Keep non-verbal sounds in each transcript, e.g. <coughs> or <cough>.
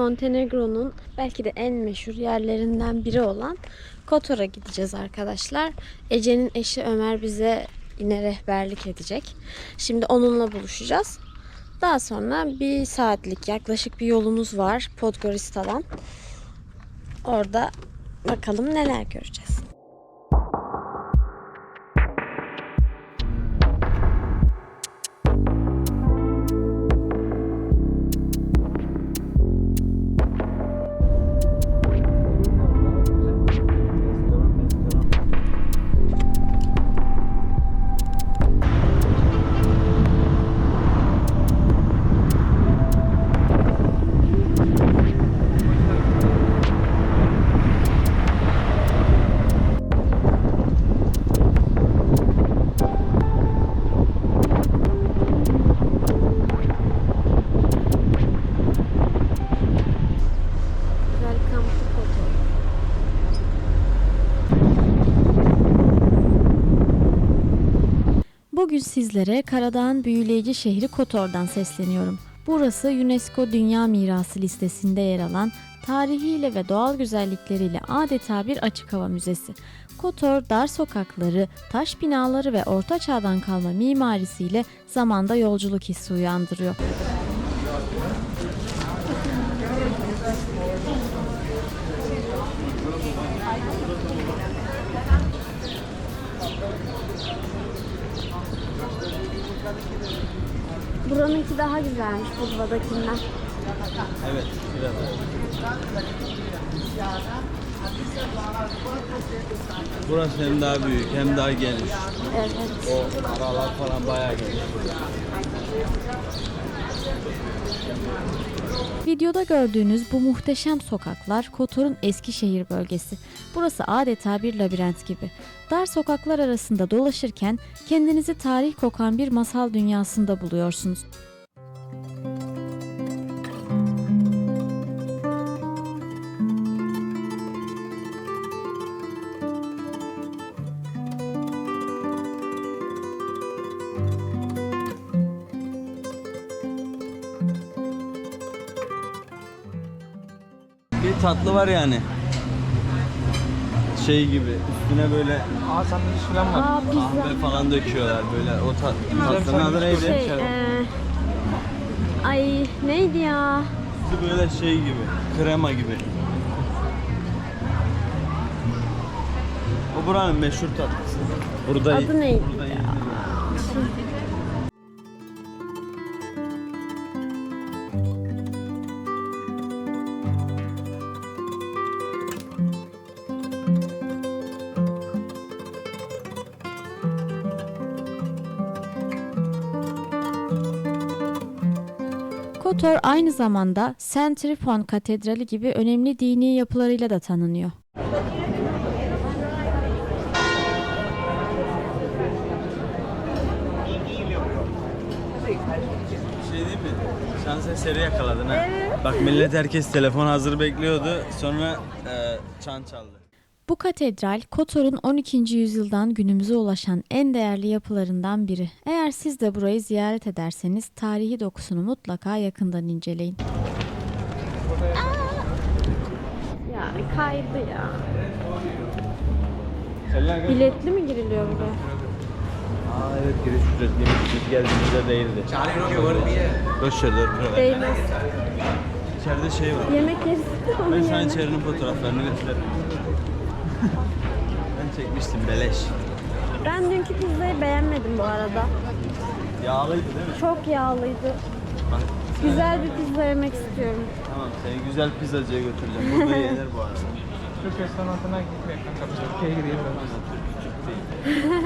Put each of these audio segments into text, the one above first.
Montenegro'nun belki de en meşhur yerlerinden biri olan Kotor'a gideceğiz arkadaşlar. Ece'nin eşi Ömer bize yine rehberlik edecek. Şimdi onunla buluşacağız. Daha sonra bir saatlik yaklaşık bir yolumuz var Podgorica'dan. Orada bakalım neler göreceğiz. Bugün sizlere Karadağ'ın büyüleyici şehri Kotor'dan sesleniyorum. Burası UNESCO Dünya Mirası listesinde yer alan tarihiyle ve doğal güzellikleriyle adeta bir açık hava müzesi. Kotor dar sokakları, taş binaları ve orta çağdan kalma mimarisiyle zamanda yolculuk hissi uyandırıyor. Buranınki daha güzelmiş Budva'dakinden. Evet, biraz. Burası hem daha büyük hem daha geniş. Evet. O aralar falan bayağı geniş. Videoda gördüğünüz bu muhteşem sokaklar Kotor'un Eskişehir bölgesi. Burası adeta bir labirent gibi. Dar sokaklar arasında dolaşırken kendinizi tarih kokan bir masal dünyasında buluyorsunuz. Bir tatlı var yani. Şey gibi üstüne böyle Aa sandviç falan var. Aa pizza. kahve falan döküyorlar böyle o tat tatlının adı neydi? Şey, eee, ay neydi ya? Üstü böyle şey gibi krema gibi. O buranın meşhur tatlısı. Burada Adı neydi Burada ya? Kotor aynı zamanda Saint Trifon Katedrali gibi önemli dini yapılarıyla da tanınıyor. Şey değil mi? Şans eseri yakaladın ha. Bak millet herkes telefon hazır bekliyordu. Sonra e, çan çaldı. Bu katedral Kotor'un 12. yüzyıldan günümüze ulaşan en değerli yapılarından biri. Eğer siz de burayı ziyaret ederseniz tarihi dokusunu mutlaka yakından inceleyin. Ya kaydı ya. Biletli mi giriliyor buraya? Aa evet giriş ücretliymiş. Biz geldiğimizde değildi. Boş ver 4 lira. ver. Değmez. İçeride şey var. Yemek yeriz. Ben sana içerinin fotoğraflarını gösteririm. Ben çekmiştim beleş. Ben dünkü pizzayı beğenmedim bu arada. Yağlıydı değil mi? Çok yağlıydı. Bak, Güzel bir pizza yemek istiyorum. tamam seni güzel pizzacıya götüreceğim. Burada yenir bu arada. <laughs> Türk restoranına gitmeye kanka. Türkiye'ye gideyim ben.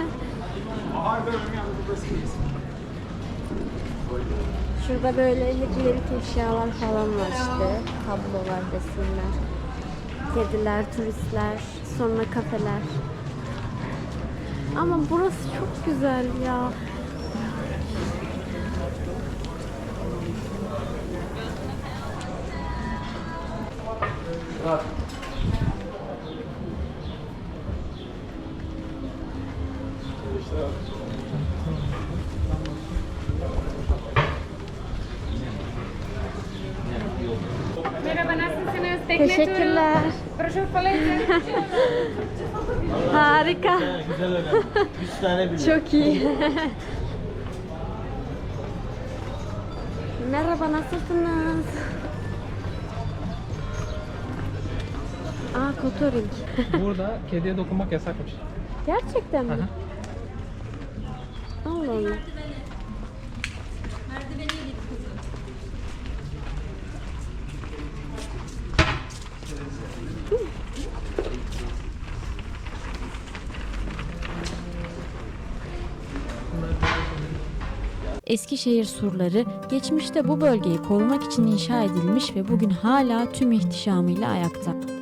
<laughs> Şurada böyle hediyelik eşyalar falan var işte. Tablolar, resimler. Kediler, turistler, sonra kafeler. Ama burası çok güzel ya. Merhaba nasılsınız? Teşekkürler. Broşür paleti. <laughs> <laughs> Harika. Güzel öyle. 3 tane <laughs> biliyorum. Çok iyi. <laughs> Merhaba, nasılsınız? Aa, kotoring. <laughs> Burada kediye dokunmak yasakmış. Gerçekten mi? Aha. Allah Allah. Eskişehir surları geçmişte bu bölgeyi korumak için inşa edilmiş ve bugün hala tüm ihtişamıyla ayakta.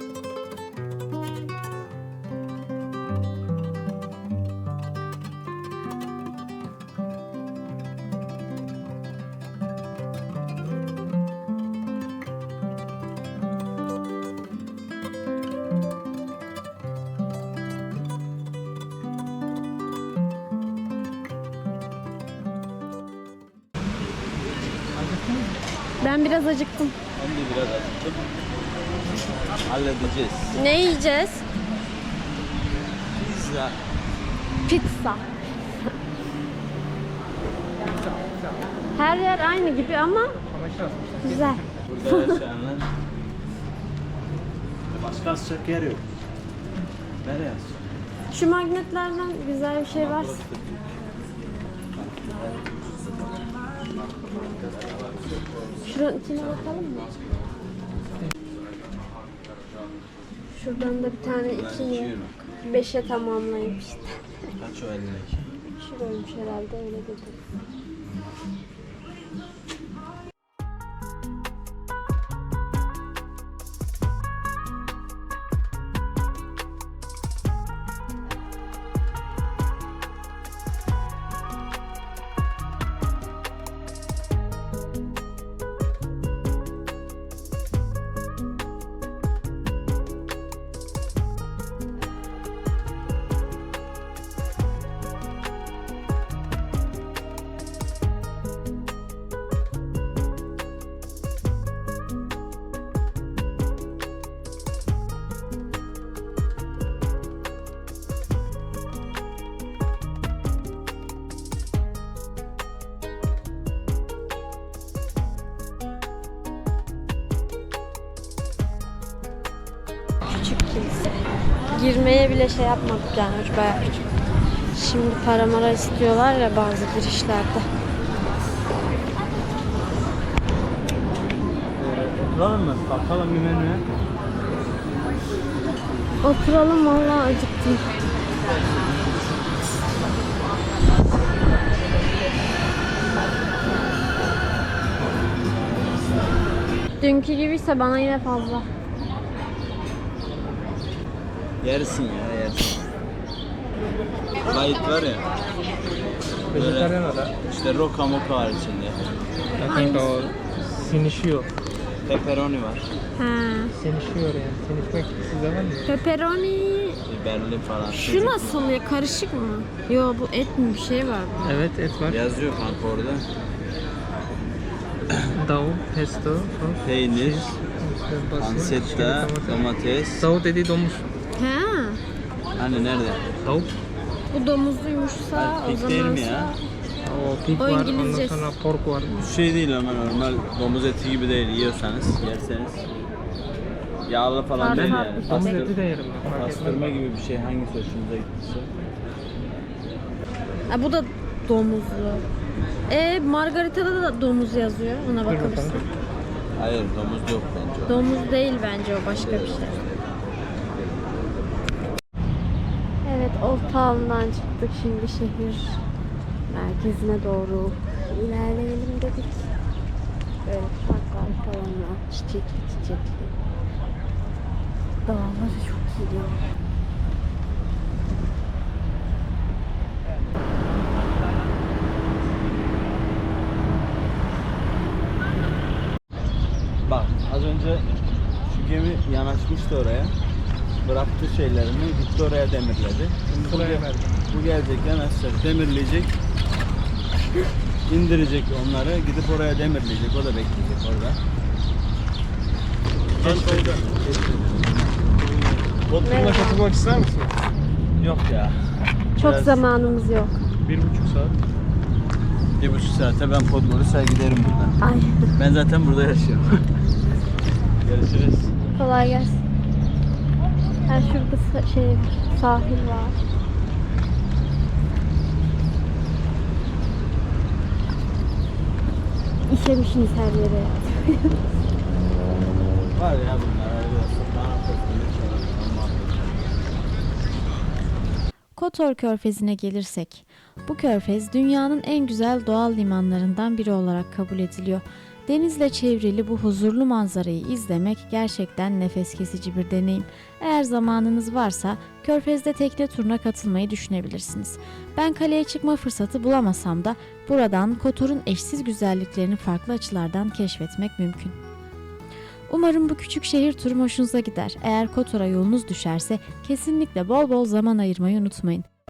Ben biraz acıktım. Ben de biraz acıktım. Halledeceğiz. Ne yiyeceğiz? Pizza. Pizza. Her yer aynı gibi ama güzel. Burada yaşayanlar. Başka asacak yer yok. Nereye asacak? Şu magnetlerden güzel bir şey var. Şuranın içine bakalım mı? Şuradan da bir tane iki beşe tamamlayayım işte. Kaç o elindeki? Şuraymış herhalde öyle dedi. Girmeye bile şey yapmadık yani uç bayağı küçük. Şimdi para mara istiyorlar ya bazı girişlerde. Oturalım mı? Bakalım bir menüye. Oturalım vallahi acıktım. Dünkü gibiyse bana yine fazla. Yersin ya yersin. Light var ya. Vejetaryen ada. İşte roka moka var içinde. Kanka o sinişiyor. Pepperoni var. Ha. Sinişiyor yani. Sinişmek sizde var mı? Pepperoni Biberli falan. şu nasıl ya karışık mı? Yo bu et mi bir şey var. Evet et var. Yazıyor kanka orada. <coughs> Davul, pesto, sos, Peynir, pansetta, domates. Davul dediği domuz. Ha. Hani nerede? Tavuk. Bu domuzluymuşsa Ha, o değil mi ya? O pig O var, ondan İngilizcesi. sonra pork var. Bu şey değil ama normal domuz eti gibi değil. Yiyorsanız, yerseniz. Yağlı falan Farklı değil farklı. yani. Domuz eti de yerim ben. fark etmez. Pastırma gibi bir şey. Hangisi hoşunuza gittiyse. Ha, bu da domuzlu. E Margarita'da da domuz yazıyor. Ona Dur bakalım. mısın? Hayır domuz yok bence. Domuz değil bence o başka bir şey. Evet Old çıktık şimdi şehir merkezine doğru ilerleyelim dedik. Böyle parklar falan var. Çiçekli çiçekli. Dağları çok iyi. Bak az önce şu gemi yanaşmıştı oraya. Bıraktı şeylerini gitti oraya demirledi. Şimdi bu, Buraya bu gelecek yanaşacak demirleyecek. indirecek onları gidip oraya demirleyecek. O da bekleyecek orada. Keşfettim. Bodrum'a katılmak ister misin? Yok ya. Çok Biraz- zamanımız yok. Bir buçuk saat. Bir buçuk saate ben Podgorica'ya giderim buradan. Ay Ben zaten burada yaşıyorum. Görüşürüz. kolay gelsin. Ha şurada sa- şey sahil var. İşemişsiniz her yere. Var ya bunlar öyle Kotor Körfezi'ne gelirsek, bu körfez dünyanın en güzel doğal limanlarından biri olarak kabul ediliyor. Denizle çevrili bu huzurlu manzarayı izlemek gerçekten nefes kesici bir deneyim. Eğer zamanınız varsa körfezde tekne turuna katılmayı düşünebilirsiniz. Ben kaleye çıkma fırsatı bulamasam da buradan Kotor'un eşsiz güzelliklerini farklı açılardan keşfetmek mümkün. Umarım bu küçük şehir turu hoşunuza gider. Eğer Kotor'a yolunuz düşerse kesinlikle bol bol zaman ayırmayı unutmayın.